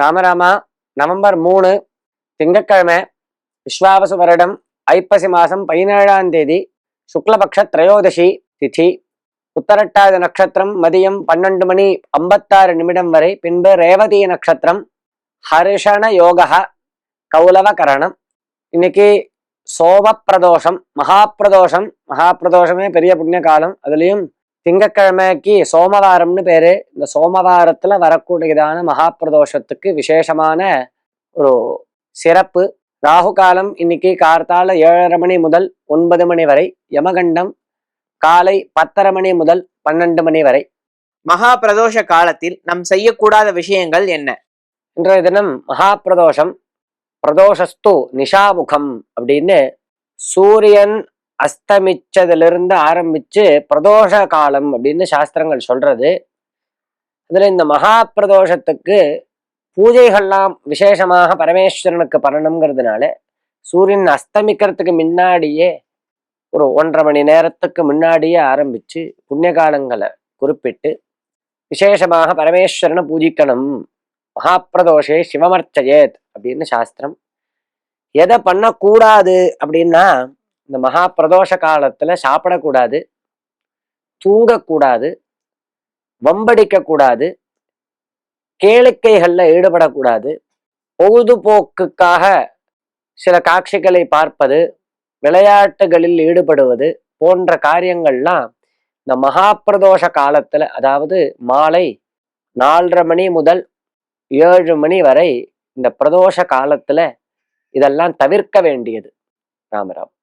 ராமராமா November மூணு திங்கட்கிழமை விஸ்வாவசு வருடம் ஐப்பசி மாதம் பதினேழாம் தேதி சுக்லபக்ஷ திரையோதசி திதி. உத்தரட்டாத நட்சத்திரம் மதியம் பன்னெண்டு மணி ஐம்பத்தாறு நிமிடம் வரை பின்பு ரேவதி நட்சத்திரம் ஹர்ஷண யோகா கௌலவ கரணம். இன்னைக்கு சோபப்பிரதோஷம் மகாப்பிரதோஷம். மகாப்பிரதோஷமே பெரிய புண்ணிய காலம். அதுலேயும் திங்கக்கிழமைக்கு சோமவாரம்னு பேரு. இந்த சோமவாரத்துல வரக்கூடியதான மகாப்பிரதோஷத்துக்கு விசேஷமான ஒரு சிறப்பு. ராகு காலம் இன்னைக்கு கார்த்தால ஏழரை மணி முதல் ஒன்பது மணி வரை. யமகண்டம் காலை பத்தரை மணி முதல் பன்னெண்டு மணி வரை. மகா பிரதோஷ காலத்தில் நம் செய்யக்கூடாத விஷயங்கள் என்ன? இன்றைய தினம் மகாப்பிரதோஷம் பிரதோஷஸ்து நிஷாமுகம் அப்படின்னு சூரியன் அஸ்தமிச்சதுலேருந்து ஆரம்பிச்சு பிரதோஷ காலம் அப்படின்னு சாஸ்திரங்கள் சொல்றது. அதில் இந்த மகா பிரதோஷத்துக்கு பூஜைகள்லாம் விசேஷமாக பரமேஸ்வரனுக்கு பண்ணணுங்கிறதுனால சூரியன் அஸ்தமிக்கிறதுக்கு முன்னாடியே ஒரு ஒன்றரை மணி நேரத்துக்கு முன்னாடியே ஆரம்பித்து புண்ணிய காலங்களை குறிப்பிட்டு விசேஷமாக பரமேஸ்வரனை பூஜிக்கணும். மகாப்பிரதோஷே சிவமர்ச்சயேத் அப்படின்னு சாஸ்திரம். எதை பண்ணக்கூடாது அப்படின்னா இந்த மகா பிரதோஷ காலத்துல சாப்பிடக்கூடாது தூங்கக்கூடாது வம்படிக்க கூடாது ஈடுபடக்கூடாது பொழுதுபோக்குக்காக சில காட்சிகளை பார்ப்பது விளையாட்டுகளில் ஈடுபடுவது போன்ற காரியங்கள்லாம் இந்த மகா பிரதோஷ அதாவது மாலை நாலரை மணி முதல் ஏழு மணி வரை இந்த பிரதோஷ காலத்தில் இதெல்லாம் தவிர்க்க வேண்டியது. ராமராம்.